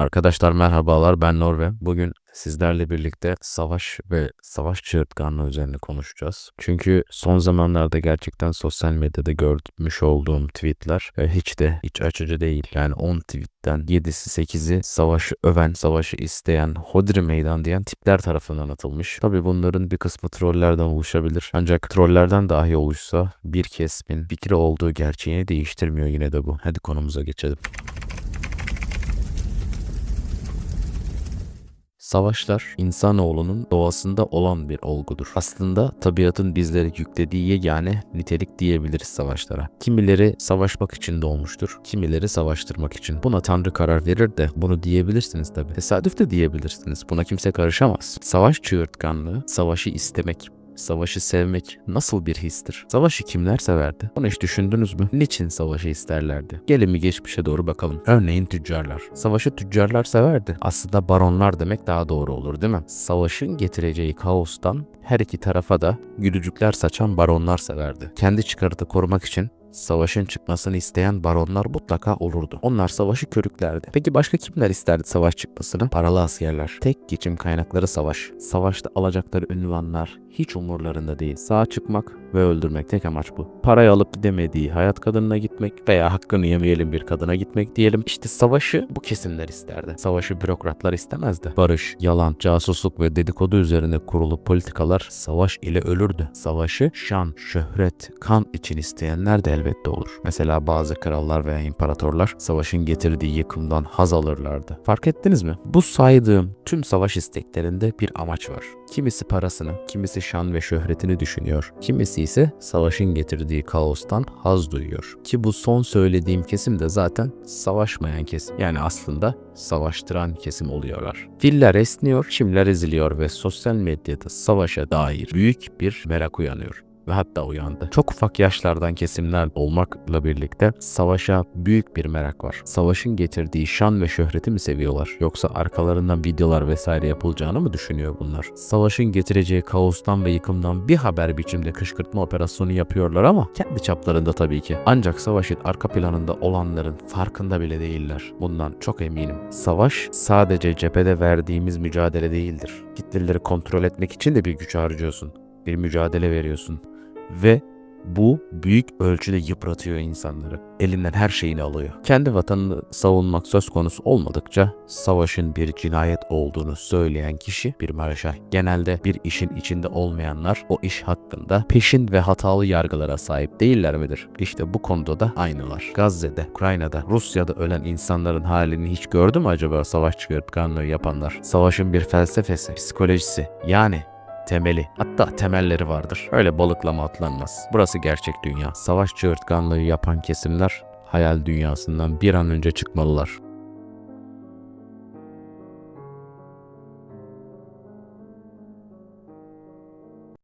Arkadaşlar merhabalar ben Norve. Bugün sizlerle birlikte savaş ve savaş çığırtkanlığı üzerine konuşacağız. Çünkü son zamanlarda gerçekten sosyal medyada görmüş olduğum tweetler e, hiç de iç açıcı değil. Yani 10 tweetten 7'si 8'i savaşı öven, savaşı isteyen, hodri meydan diyen tipler tarafından atılmış. Tabi bunların bir kısmı trollerden oluşabilir. Ancak trollerden dahi oluşsa bir kesimin fikri olduğu gerçeğini değiştirmiyor yine de bu. Hadi konumuza geçelim. Savaşlar insanoğlunun doğasında olan bir olgudur. Aslında tabiatın bizlere yüklediği yegane nitelik diyebiliriz savaşlara. Kimileri savaşmak için doğmuştur, kimileri savaştırmak için. Buna Tanrı karar verir de bunu diyebilirsiniz tabi. Tesadüf de diyebilirsiniz. Buna kimse karışamaz. Savaş çığırtkanlığı, savaşı istemek, Savaşı sevmek nasıl bir histir? Savaşı kimler severdi? Bunu hiç düşündünüz mü? Niçin savaşı isterlerdi? Gelin bir geçmişe doğru bakalım. Örneğin tüccarlar. Savaşı tüccarlar severdi. Aslında baronlar demek daha doğru olur değil mi? Savaşın getireceği kaostan her iki tarafa da gülücükler saçan baronlar severdi. Kendi çıkarını korumak için savaşın çıkmasını isteyen baronlar mutlaka olurdu. Onlar savaşı körüklerdi. Peki başka kimler isterdi savaş çıkmasını? Paralı askerler. Tek geçim kaynakları savaş. Savaşta alacakları ünvanlar hiç umurlarında değil. Sağa çıkmak ve öldürmek tek amaç bu. Parayı alıp gidemediği hayat kadınına gitmek veya hakkını yemeyelim bir kadına gitmek diyelim. İşte savaşı bu kesimler isterdi. Savaşı bürokratlar istemezdi. Barış, yalan, casusluk ve dedikodu üzerine kurulu politikalar savaş ile ölürdü. Savaşı şan, şöhret, kan için isteyenler de elbette olur. Mesela bazı krallar veya imparatorlar savaşın getirdiği yıkımdan haz alırlardı. Fark ettiniz mi? Bu saydığım tüm savaş isteklerinde bir amaç var. Kimisi parasını, kimisi şan ve şöhretini düşünüyor. Kimisi ise savaşın getirdiği kaostan haz duyuyor. Ki bu son söylediğim kesim de zaten savaşmayan kesim. Yani aslında savaştıran kesim oluyorlar. Filler esniyor, çimler eziliyor ve sosyal medyada savaşa dair büyük bir merak uyanıyor ve hatta uyandı. Çok ufak yaşlardan kesimler olmakla birlikte savaşa büyük bir merak var. Savaşın getirdiği şan ve şöhreti mi seviyorlar? Yoksa arkalarından videolar vesaire yapılacağını mı düşünüyor bunlar? Savaşın getireceği kaostan ve yıkımdan bir haber biçimde kışkırtma operasyonu yapıyorlar ama kendi çaplarında tabii ki. Ancak savaşın arka planında olanların farkında bile değiller. Bundan çok eminim. Savaş sadece cephede verdiğimiz mücadele değildir. Kitleleri kontrol etmek için de bir güç harcıyorsun. Bir mücadele veriyorsun ve bu büyük ölçüde yıpratıyor insanları. Elinden her şeyini alıyor. Kendi vatanını savunmak söz konusu olmadıkça savaşın bir cinayet olduğunu söyleyen kişi bir mareşal. Genelde bir işin içinde olmayanlar o iş hakkında peşin ve hatalı yargılara sahip değiller midir? İşte bu konuda da aynılar. Gazze'de, Ukrayna'da, Rusya'da ölen insanların halini hiç gördü mü acaba savaş çıkartkanlığı yapanlar? Savaşın bir felsefesi, psikolojisi yani temeli hatta temelleri vardır. Öyle balıklama atlanmaz. Burası gerçek dünya. Savaş çığırtkanlığı yapan kesimler hayal dünyasından bir an önce çıkmalılar.